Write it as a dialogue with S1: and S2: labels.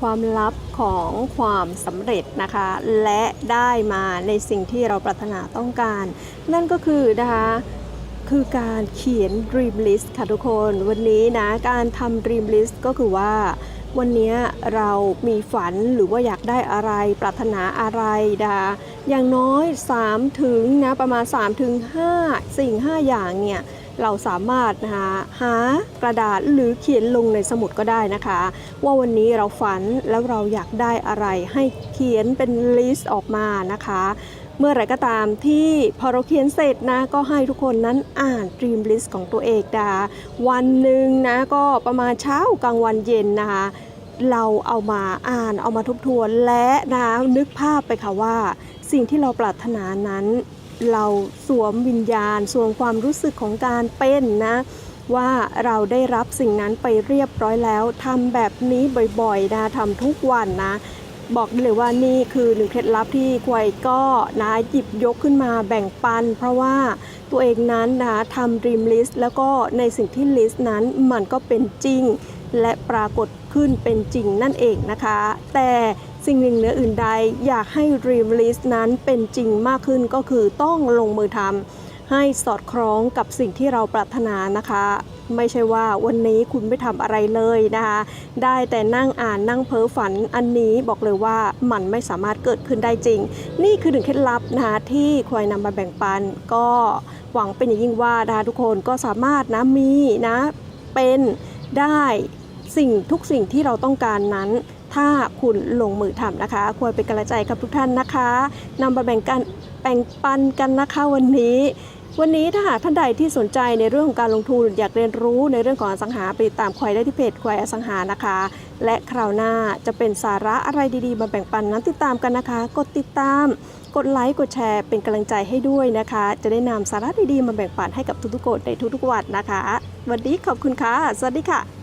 S1: ความลับของความสำเร็จนะคะ และได้มาในสิ่งที่เราปรารถนาต้องการ นั่นก็คือนะคะคือการเขียน Dream List ค่ะทุกคนวันนี้นะการทำ Dream List ก็คือว่าวันนี้เรามีฝันหรือว่าอยากได้อะไร ปรารถนาอะไรนะคะอย่างน้อย 3 ถึงนะประมาณ 3 ถึง 5 สิ่ง 5 อย่างเนี่ย เราสามารถนะคะหากระดาษหรือเขียนลงในสมุดก็ได้นะคะ ว่าวันนี้เราฝันแล้วเราอยากได้อะไรให้เขียนเป็นลิสต์ออกมานะคะ เมื่อไรก็ตามที่พอเราเขียนเสร็จนะก็ให้ทุกคนนั้นอ่าน Dream List ของตัวเองนะคะวันหนึ่งนะก็ประมาณเช้ากลางวันเย็นนะคะเราเอามาอ่านเอามาทบทวนและนะนึกภาพไปค่ะว่า สิ่งที่เราปรารถนานั้น เราสวมวิญญาณ สวมความรู้สึกของการเป็นนะว่าเราได้รับสิ่งนั้นไปเรียบร้อยแล้วทำแบบนี้บ่อยๆนะทำทุกวันนะ บอกได้เลยว่านี่คือหนึ่งเคล็ดลับที่ควยก็นะหยิบยกขึ้นมาแบ่งปัน เพราะว่าตัวเองนั้นนะทำ Dream List แล้วก็ในสิ่งที่ list นั้นมันก็เป็นจริง และปรากฏขึ้นเป็นจริงนั่นเองนะคะ แต่ สิ่งหนึ่งเหนืออื่นใดอยากให้ Dream List นั้นเป็นจริงมากขึ้นก็คือต้องลงมือทำให้สอดคล้องกับสิ่งที่เราปรารถนานะคะ ไม่ใช่ว่าวันนี้คุณไม่ทำอะไรเลยนะคะ ได้แต่นั่งอ่านนั่งเพ้อฝันอันนี้บอกเลยว่ามันไม่สามารถเกิดขึ้นได้จริง นี่คือหนึ่งเคล็ดลับนะคะที่ควายนำมาแบ่งปัน ก็หวังเป็นอย่างยิ่งว่านะคะทุกคนก็สามารถนะมีนะเป็นได้สิ่งทุกสิ่งที่เราต้องการนั้น ถ้าคุณลงมือทำนะคะ ควรเป็นกำลังใจกับทุกท่านนะคะนำมาแบ่งกันแบ่งปันกันนะคะวันนี้วันนี้ถ้าหากท่านใดที่สนใจในเรื่องของการลงทุนอยากเรียนรู้ในเรื่องของอสังหาไปติดตามควายได้ที่เพจควายอสังหานะคะ และคราวหน้าจะเป็นสาระอะไรดีๆ มาแบ่งปันนั้นติดตามกันนะคะ กดติดตาม กดไลค์กดแชร์เป็นกำลังใจให้ด้วยนะคะ จะได้นำสาระดีๆมาแบ่งปันให้กับทุกๆคนในทุกๆวันนะคะ วันนี้ขอบคุณค่ะ สวัสดีค่ะ